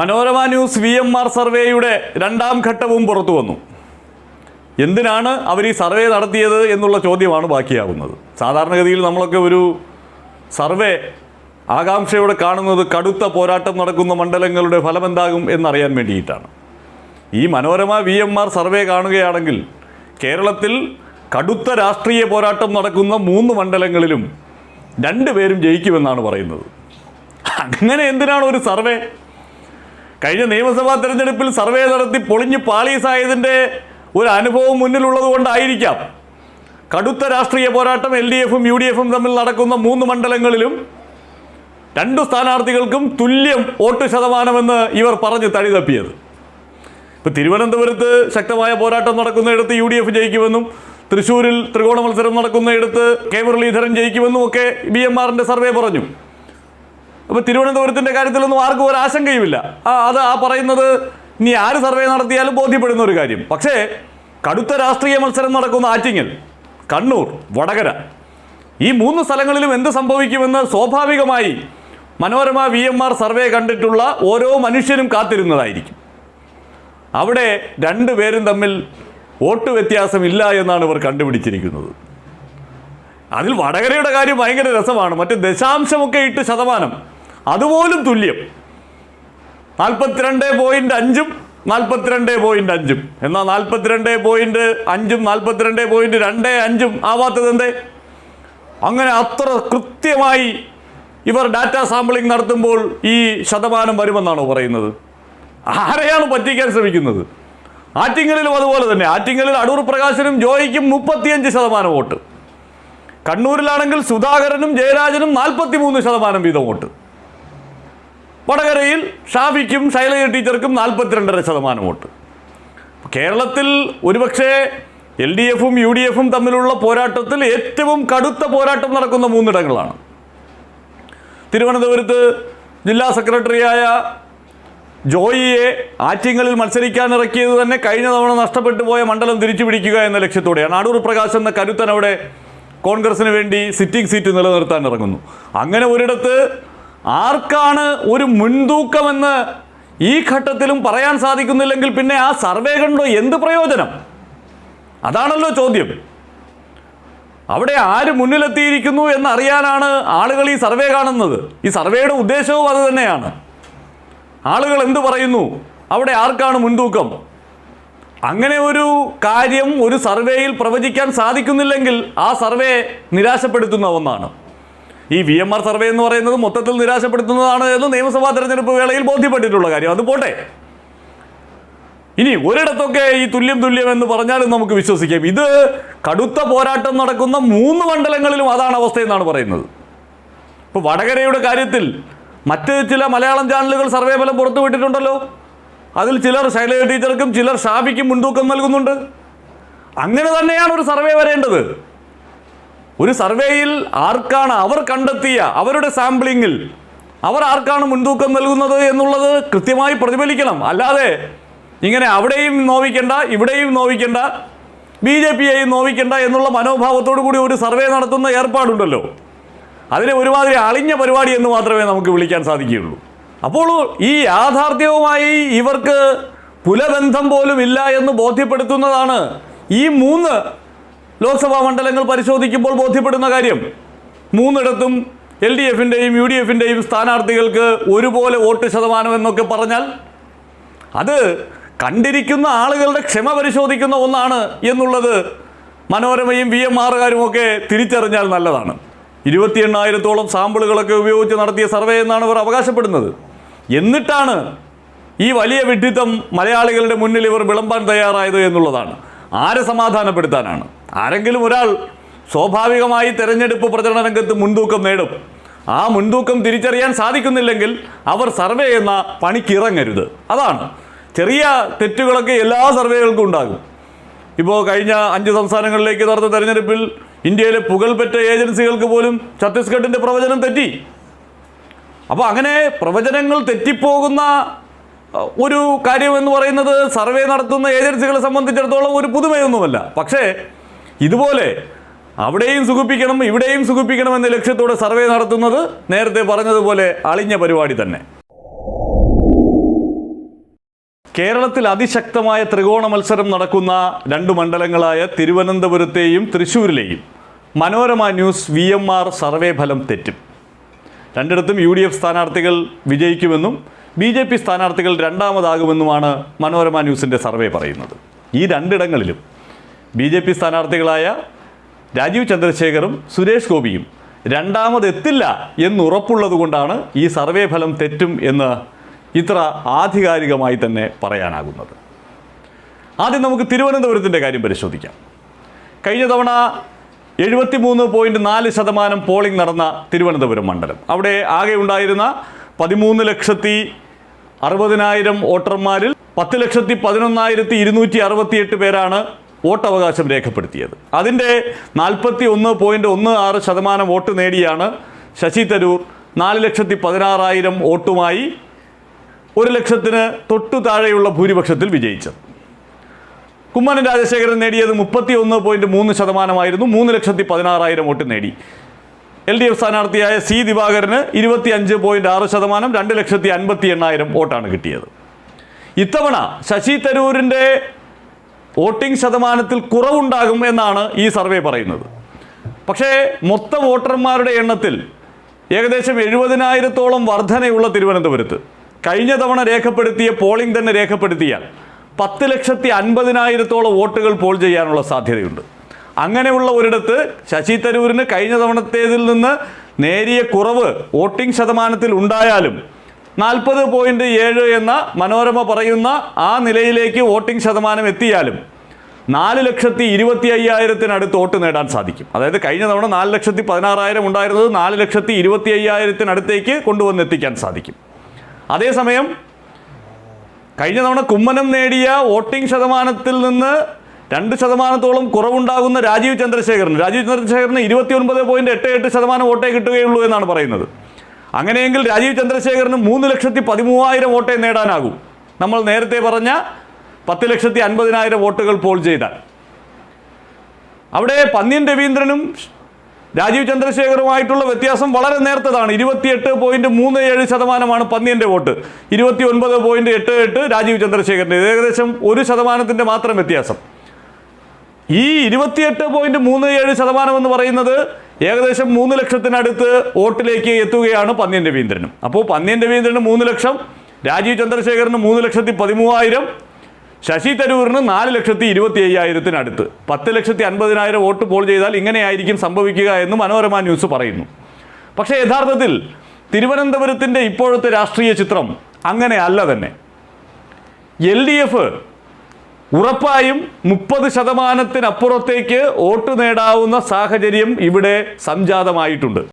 Manorama news V M R സർവേയുടെ രണ്ടാം ഘട്ടവും പുറത്തു വന്നു. എന്തിനാണ് അവർ ഈ സർവേ നടത്തിയത് എന്നുള്ള ചോദ്യമാണ് ബാക്കിയാവുന്നത്. സാധാരണഗതിയിൽ നമ്മളൊക്കെ ഒരു സർവേ ആകാംക്ഷയോടെ കാണുന്നത് കടുത്ത പോരാട്ടം നടക്കുന്ന മണ്ഡലങ്ങളുടെ ഫലമെന്താകും എന്നറിയാൻ വേണ്ടിയിട്ടാണ്. ഈ Manorama V M R survey കാണുകയാണെങ്കിൽ കേരളത്തിൽ കടുത്ത രാഷ്ട്രീയ പോരാട്ടം നടക്കുന്ന മൂന്ന് മണ്ഡലങ്ങളിലും രണ്ടുപേരും ജയിക്കുമെന്നാണ് പറയുന്നത്. അങ്ങനെ എന്തിനാണ് ഒരു സർവേ? കഴിഞ്ഞ നിയമസഭാ തെരഞ്ഞെടുപ്പിൽ സർവേ നടത്തി പൊളിഞ്ഞ് പാളീസായതിന്റെ ഒരു അനുഭവം മുന്നിലുള്ളത് കൊണ്ടായിരിക്കാം. കടുത്ത രാഷ്ട്രീയ പോരാട്ടം എൽ ഡി എഫും യു ഡി എഫും തമ്മിൽ നടക്കുന്ന മൂന്ന് മണ്ഡലങ്ങളിലും രണ്ടു സ്ഥാനാർത്ഥികൾക്കും തുല്യം വോട്ട് ശതമാനമെന്ന് ഇവർ പറഞ്ഞ് തടിതപ്പിയത്. ഇപ്പോൾ തിരുവനന്തപുരത്ത് ശക്തമായ പോരാട്ടം നടക്കുന്നിടത്ത് യു ഡി എഫ് ജയിക്കുമെന്നും തൃശ്ശൂരിൽ ത്രികോണ മത്സരം നടക്കുന്നിടത്ത് കെ മുരളീധരൻ ജയിക്കുമെന്നും ഒക്കെ ബി എം ആറിന്റെ സർവേ പറഞ്ഞു. അപ്പോൾ തിരുവനന്തപുരത്തിന്റെ കാര്യത്തിലൊന്നും ആർക്കും ഒരു ആശങ്കയുമില്ല. ആ അത് ആ പറയുന്നത് ഇനി ആര് സർവേ നടത്തിയാലും ബോധ്യപ്പെടുന്ന ഒരു കാര്യം. പക്ഷേ കടുത്ത രാഷ്ട്രീയ മത്സരം നടക്കുന്ന ആറ്റിങ്ങൽ കണ്ണൂർ വടകര ഈ മൂന്ന് സ്ഥലങ്ങളിലും എന്ത് സംഭവിക്കുമെന്ന് സ്വാഭാവികമായി Manorama V M R survey കണ്ടിട്ടുള്ള ഓരോ മനുഷ്യനും കാത്തിരുന്നതായിരിക്കും. അവിടെ രണ്ടുപേരും തമ്മിൽ വോട്ട് വ്യത്യാസമില്ല എന്നാണ് ഇവർ കണ്ടുപിടിച്ചിരിക്കുന്നത്. അതിൽ വടകരയുടെ കാര്യം ഭയങ്കര രസമാണ്. മറ്റ് ദശാംശമൊക്കെ ഇട്ട് ശതമാനം. അതുപോലും തുല്യം. നാൽപ്പത്തിരണ്ട് പോയിന്റ് അഞ്ചും നാൽപ്പത്തിരണ്ട് പോയിന്റ് അഞ്ചും. എന്നാൽ നാൽപ്പത്തിരണ്ട് പോയിന്റ് അഞ്ചും നാൽപ്പത്തിരണ്ട് പോയിന്റ് രണ്ട് അഞ്ചും ആവാത്തത് എന്തേ? അങ്ങനെ അത്ര കൃത്യമായി ഇവർ ഡാറ്റ സാമ്പിളിംഗ് നടത്തുമ്പോൾ ഈ ശതമാനം വരുമെന്നാണോ പറയുന്നത്? ആരെയാണ് പറ്റിക്കാൻ ശ്രമിക്കുന്നത്? ആറ്റിങ്ങലിലും അതുപോലെ തന്നെ. ആറ്റിങ്ങലിൽ അടൂർ പ്രകാശനും ജോയിക്കും മുപ്പത്തിയഞ്ച് ശതമാനം വോട്ട്. കണ്ണൂരിലാണെങ്കിൽ സുധാകരനും ജയരാജനും നാൽപ്പത്തി മൂന്ന് ശതമാനം വീതം വോട്ട്. വടകരയിൽ ഷാഫിക്കും ശൈലജ ടീച്ചർക്കും നാൽപ്പത്തിരണ്ടര ശതമാനം വോട്ട്. കേരളത്തിൽ ഒരുപക്ഷേ എൽ ഡി എഫും യു ഡി എഫും തമ്മിലുള്ള പോരാട്ടത്തിൽ ഏറ്റവും കടുത്ത പോരാട്ടം നടക്കുന്ന മൂന്നിടങ്ങളാണ്. തിരുവനന്തപുരത്ത് ജില്ലാ സെക്രട്ടറിയായ ജോയിയെ ആറ്റിങ്ങലിൽ മത്സരിക്കാൻ ഇറക്കിയത് തന്നെ കഴിഞ്ഞ തവണ നഷ്ടപ്പെട്ടു പോയ മണ്ഡലം തിരിച്ചു പിടിക്കുക എന്ന ലക്ഷ്യത്തോടെയാണ്. അടൂർ പ്രകാശ് എന്ന കരുത്തൻ അവിടെ കോൺഗ്രസിന് വേണ്ടി സിറ്റിംഗ് സീറ്റ് നിലനിർത്താൻ ഇറങ്ങുന്നു അങ്ങനെ ഒരിടത്ത് ആർക്കാണ് ഒരു മുൻതൂക്കമെന്ന് ഈ ഘട്ടത്തിലും പറയാൻ സാധിക്കുന്നില്ലെങ്കിൽ പിന്നെ ആ സർവേ കണ്ടോ എന്ത് പ്രയോജനം? അതാണല്ലോ ചോദ്യം. അവിടെ ആര് മുന്നിലെത്തിയിരിക്കുന്നു എന്നറിയാനാണ് ആളുകൾ ഈ സർവേ കാണുന്നത്. ഈ സർവേയുടെ ഉദ്ദേശവും അത് തന്നെയാണ്. ആളുകൾ എന്ത് പറയുന്നു? അവിടെ ആർക്കാണ് മുൻതൂക്കം? അങ്ങനെ ഒരു കാര്യം ഒരു സർവേയിൽ പ്രവചിക്കാൻ സാധിക്കുന്നില്ലെങ്കിൽ ആ സർവേ നിരാശപ്പെടുത്തുന്ന ഒന്നാണ്. ഈ വി എം ആർ സർവേ എന്ന് പറയുന്നത് മൊത്തത്തിൽ നിരാശപ്പെടുത്തുന്നതാണ് എന്ന് നിയമസഭാ തെരഞ്ഞെടുപ്പ് വേളയിൽ ബോധ്യപ്പെട്ടിട്ടുള്ള കാര്യം. അത് പോട്ടെ. ഇനി ഒരിടത്തൊക്കെ ഈ തുല്യം തുല്യം എന്ന് പറഞ്ഞാലും നമുക്ക് വിശ്വസിക്കാം. ഇത് കടുത്ത പോരാട്ടം നടക്കുന്ന മൂന്ന് മണ്ഡലങ്ങളിലും അതാണ് അവസ്ഥ എന്നാണ് പറയുന്നത്. ഇപ്പോൾ വടകരയുടെ കാര്യത്തിൽ മറ്റ് ചില മലയാളം ചാനലുകൾ സർവേ ഫലം പുറത്തുവിട്ടിട്ടുണ്ടല്ലോ. അതിൽ ചിലർ ശൈലജ ടീച്ചർക്കും ചിലർ ഷാഫിക്കും മുൻതൂക്കം നൽകുന്നുണ്ട്. അങ്ങനെ തന്നെയാണ് ഒരു സർവേ വരേണ്ടത്. ഒരു സർവേയിൽ ആർക്കാണ് അവർ കണ്ടെത്തിയ അവരുടെ സാമ്പിളിങ്ങിൽ അവർ ആർക്കാണ് മുൻതൂക്കം നൽകുന്നത് എന്നുള്ളത് കൃത്യമായി പ്രതിഫലിക്കണം. അല്ലാതെ ഇങ്ങനെ അവിടെയും നോവിക്കണ്ട ഇവിടെയും നോവിക്കണ്ട ബി ജെ പിയെയും നോവിക്കണ്ട എന്നുള്ള മനോഭാവത്തോടു കൂടി ഒരു സർവേ നടത്തുന്ന ഏർപ്പാടുണ്ടല്ലോ. അതിനെ ഒരുമാതിരി അളിഞ്ഞ പരിപാടി എന്ന് മാത്രമേ നമുക്ക് വിളിക്കാൻ സാധിക്കുകയുള്ളൂ. അപ്പോൾ ഈ യാഥാർത്ഥ്യവുമായി ഇവർക്ക് പുലബന്ധം പോലും ഇല്ല എന്ന് ബോധ്യപ്പെടുത്തുന്നതാണ് ഈ മൂന്ന് ലോക്സഭാ മണ്ഡലങ്ങൾ പരിശോധിക്കുമ്പോൾ ബോധ്യപ്പെടുന്ന കാര്യം മൂന്നിടത്തും എൽ ഡി എഫിന്റെയും യു ഡി എഫിന്റെയും സ്ഥാനാർത്ഥികൾക്ക് ഒരുപോലെ വോട്ട് ശതമാനം എന്നൊക്കെ പറഞ്ഞാൽ അത് കണ്ടിരിക്കുന്ന ആളുകളുടെ ക്ഷമ പരിശോധിക്കുന്ന ഒന്നാണ് എന്നുള്ളത് മനോരമയും വി എം ആറുകാരും ഒക്കെ തിരിച്ചറിഞ്ഞാൽ നല്ലതാണ്. ഇരുപത്തി എണ്ണായിരത്തോളം സാമ്പിളുകളൊക്കെ ഉപയോഗിച്ച് നടത്തിയ സർവേ എന്നാണ് ഇവർ അവകാശപ്പെടുന്നത്. എന്നിട്ടാണ് ഈ വലിയ വിഡ്ഢിത്തം മലയാളികളുടെ മുന്നിൽ ഇവർ വിളമ്പാൻ തയ്യാറായത് എന്നുള്ളതാണ്. ആരെ സമാധാനപ്പെടുത്താനാണ്? ആരെങ്കിലും ഒരാൾ സ്വാഭാവികമായി തെരഞ്ഞെടുപ്പ് പ്രചരണ രംഗത്ത് മുൻതൂക്കം നേടും ആ മുൻതൂക്കം തിരിച്ചറിയാൻ സാധിക്കുന്നില്ലെങ്കിൽ അവർ സർവേ എന്ന പണിക്കിറങ്ങരുത് അതാണ്. ചെറിയ തെറ്റുകളൊക്കെ എല്ലാ സർവേകൾക്കും ഉണ്ടാകും. ഇപ്പോൾ കഴിഞ്ഞ അഞ്ച് സംസ്ഥാനങ്ങളിലേക്ക് നടന്ന തെരഞ്ഞെടുപ്പിൽ ഇന്ത്യയിലെ പുകൾപെറ്റ ഏജൻസികൾക്ക് പോലും ഛത്തീസ്ഗഡിന്റെ പ്രവചനം തെറ്റി. അപ്പോൾ അങ്ങനെ പ്രവചനങ്ങൾ തെറ്റിപ്പോകുന്ന ഒരു കാര്യം എന്ന് പറയുന്നത് സർവേ നടത്തുന്ന ഏജൻസികളെ സംബന്ധിച്ചിടത്തോളം ഒരു പുതുമയൊന്നുമല്ല. പക്ഷേ ഇതുപോലെ അവിടെയും സുഖിപ്പിക്കണം ഇവിടെയും സുഖിപ്പിക്കണം എന്ന ലക്ഷ്യത്തോടെ സർവേ നടത്തുന്നത് നേരത്തെ പറഞ്ഞതുപോലെ അളിഞ്ഞ പരിപാടി തന്നെ. കേരളത്തിൽ അതിശക്തമായ ത്രികോണ മത്സരം നടക്കുന്ന രണ്ട് മണ്ഡലങ്ങളായ തിരുവനന്തപുരത്തെയും തൃശ്ശൂരിലെയും. Manorama news V M R survey ഫലം തെറ്റും. രണ്ടിടത്തും യു ഡി എഫ് സ്ഥാനാർത്ഥികൾ വിജയിക്കുമെന്നും ബി ജെ പി സ്ഥാനാർത്ഥികൾ രണ്ടാമതാകുമെന്നുമാണ് മനോരമ ന്യൂസിന്റെ സർവേ പറയുന്നത്. ഈ രണ്ടിടങ്ങളിലും ബി ജെ പി സ്ഥാനാർത്ഥികളായ രാജീവ് ചന്ദ്രശേഖറും സുരേഷ് ഗോപിയും രണ്ടാമതെത്തില്ല എന്നുറപ്പുള്ളത് കൊണ്ടാണ് ഈ സർവേ ഫലം തെറ്റും എന്ന് ഇത്ര ആധികാരികമായി തന്നെ പറയാനാകുന്നത്. ആദ്യം നമുക്ക് തിരുവനന്തപുരത്തിന്റെ കാര്യം പരിശോധിക്കാം. കഴിഞ്ഞ തവണ എഴുപത്തിമൂന്ന് പോയിന്റ് നാല് ശതമാനം പോളിംഗ് നടന്ന തിരുവനന്തപുരം മണ്ഡലം. അവിടെ ആകെ ഉണ്ടായിരുന്ന പതിമൂന്ന് ലക്ഷത്തി അറുപതിനായിരം വോട്ടർമാരിൽ പത്ത് ലക്ഷത്തി പതിനൊന്നായിരത്തി ഇരുന്നൂറ്റി അറുപത്തിയെട്ട് പേരാണ് വോട്ടവകാശം രേഖപ്പെടുത്തിയത്. അതിന്റെ നാൽപ്പത്തി ഒന്ന് പോയിന്റ് ഒന്ന് ആറ് ശതമാനം വോട്ട് നേടിയാണ് ശശി തരൂർ. നാല് ലക്ഷത്തി പതിനാറായിരം വോട്ടുമായി ഒരു ലക്ഷത്തിന് തൊട്ടു താഴെയുള്ള ഭൂരിപക്ഷത്തിൽ വിജയിച്ചത്. കുമ്മനം രാജശേഖരൻ നേടിയത് മുപ്പത്തി ഒന്ന് പോയിന്റ് മൂന്ന് ശതമാനമായിരുന്നു. മൂന്ന് ലക്ഷത്തി പതിനാറായിരം വോട്ട് നേടി. എൽ ഡി എഫ് സ്ഥാനാർത്ഥിയായ സി ദിവാകരന് ഇരുപത്തി അഞ്ച് പോയിന്റ് ആറ് ശതമാനം. രണ്ട് ലക്ഷത്തി അൻപത്തി എണ്ണായിരം വോട്ടാണ് കിട്ടിയത്. ഇത്തവണ ശശി തരൂരിന്റെ വോട്ടിംഗ് ശതമാനത്തിൽ കുറവുണ്ടാകും എന്നാണ് ഈ സർവേ പറയുന്നത്. പക്ഷേ മൊത്ത വോട്ടർമാരുടെ എണ്ണത്തിൽ ഏകദേശം എഴുപതിനായിരത്തോളം വർധനയുള്ള തിരുവനന്തപുരത്ത് കഴിഞ്ഞ തവണ രേഖപ്പെടുത്തിയ പോളിംഗ് തന്നെ രേഖപ്പെടുത്തിയാൽ പത്ത് ലക്ഷത്തി അൻപതിനായിരത്തോളം വോട്ടുകൾ പോൾ ചെയ്യാനുള്ള സാധ്യതയുണ്ട്. അങ്ങനെയുള്ള ഒരിടത്ത് ശശി തരൂരിന് കഴിഞ്ഞ തവണത്തേതിൽ നിന്ന് നേരിയ കുറവ് വോട്ടിംഗ് ശതമാനത്തിൽ ഉണ്ടായാലും നാൽപ്പത് പോയിന്റ് ഏഴ് എന്ന മനോരമ പറയുന്ന ആ നിലയിലേക്ക് വോട്ടിംഗ് ശതമാനം എത്തിയാലും നാല് ലക്ഷത്തി ഇരുപത്തി അയ്യായിരത്തിനടുത്ത് വോട്ട് നേടാൻ സാധിക്കും. അതായത് കഴിഞ്ഞ തവണ നാല് ലക്ഷത്തി പതിനാറായിരം ഉണ്ടായിരുന്നത് നാല് ലക്ഷത്തി ഇരുപത്തി അയ്യായിരത്തിനടുത്തേക്ക് കൊണ്ടുവന്നെത്തിക്കാൻ സാധിക്കും. അതേസമയം കഴിഞ്ഞ തവണ കുമ്മനം നേടിയ വോട്ടിംഗ് ശതമാനത്തിൽ നിന്ന് രണ്ട് ശതമാനത്തോളം കുറവുണ്ടാകുന്ന രാജീവ് ചന്ദ്രശേഖരൻ രാജീവ് ചന്ദ്രശേഖരന് ഇരുപത്തി ഒൻപത് പോയിന്റ് എട്ട് എട്ട് ശതമാനം വോട്ടേ കിട്ടുകയുള്ളൂ എന്നാണ് പറയുന്നത്. അങ്ങനെയെങ്കിൽ രാജീവ് ചന്ദ്രശേഖരന് മൂന്ന് ലക്ഷത്തി പതിമൂവായിരം വോട്ടേ നേടാനാകും. നമ്മൾ നേരത്തെ പറഞ്ഞ പത്ത് ലക്ഷത്തി അൻപതിനായിരം വോട്ടുകൾ പോൾ ചെയ്താൽ. അവിടെ പന്ന്യൻ രവീന്ദ്രനും രാജീവ് ചന്ദ്രശേഖറുമായിട്ടുള്ള വ്യത്യാസം വളരെ നേർത്തതാണ്. ഇരുപത്തിയെട്ട് പോയിന്റ് മൂന്ന് ഏഴ് ശതമാനമാണ് പന്നിയന്റെ വോട്ട്. ഇരുപത്തി ഒൻപത് പോയിന്റ് എട്ട് എട്ട് രാജീവ് ചന്ദ്രശേഖരന്റെ. ഇത് ഏകദേശം ഒരു ശതമാനത്തിന്റെ മാത്രം വ്യത്യാസം. ഈ ഇരുപത്തിയെട്ട് പോയിന്റ് മൂന്ന് ഏഴ് ശതമാനം എന്ന് പറയുന്നത് ഏകദേശം മൂന്ന് ലക്ഷത്തിനടുത്ത് വോട്ടിലേക്ക് എത്തുകയാണ് പന്നിയൻ രവീന്ദ്രനും. അപ്പോൾ പന്നിയൻ രവീന്ദ്രന് മൂന്ന് ലക്ഷം രാജീവ് ചന്ദ്രശേഖരന് മൂന്ന് ലക്ഷത്തി പതിമൂവായിരം ശശി തരൂരിന് നാല് ലക്ഷത്തി ഇരുപത്തി അയ്യായിരത്തിനടുത്ത് പത്ത് ലക്ഷത്തി അൻപതിനായിരം വോട്ട് പോൾ ചെയ്താൽ ഇങ്ങനെയായിരിക്കും സംഭവിക്കുക എന്ന് മനോരമ ന്യൂസ് പറയുന്നു. പക്ഷേ യഥാർത്ഥത്തിൽ തിരുവനന്തപുരത്തിന്റെ ഇപ്പോഴത്തെ രാഷ്ട്രീയ ചിത്രം അങ്ങനെ അല്ല തന്നെ. എൽ ഡി എഫ് ഉറപ്പായും മുപ്പത് ശതമാനത്തിനപ്പുറത്തേക്ക് വോട്ട് നേടാവുന്ന സാഹചര്യം ഇവിടെ സംജാതമായിട്ടുണ്ട്.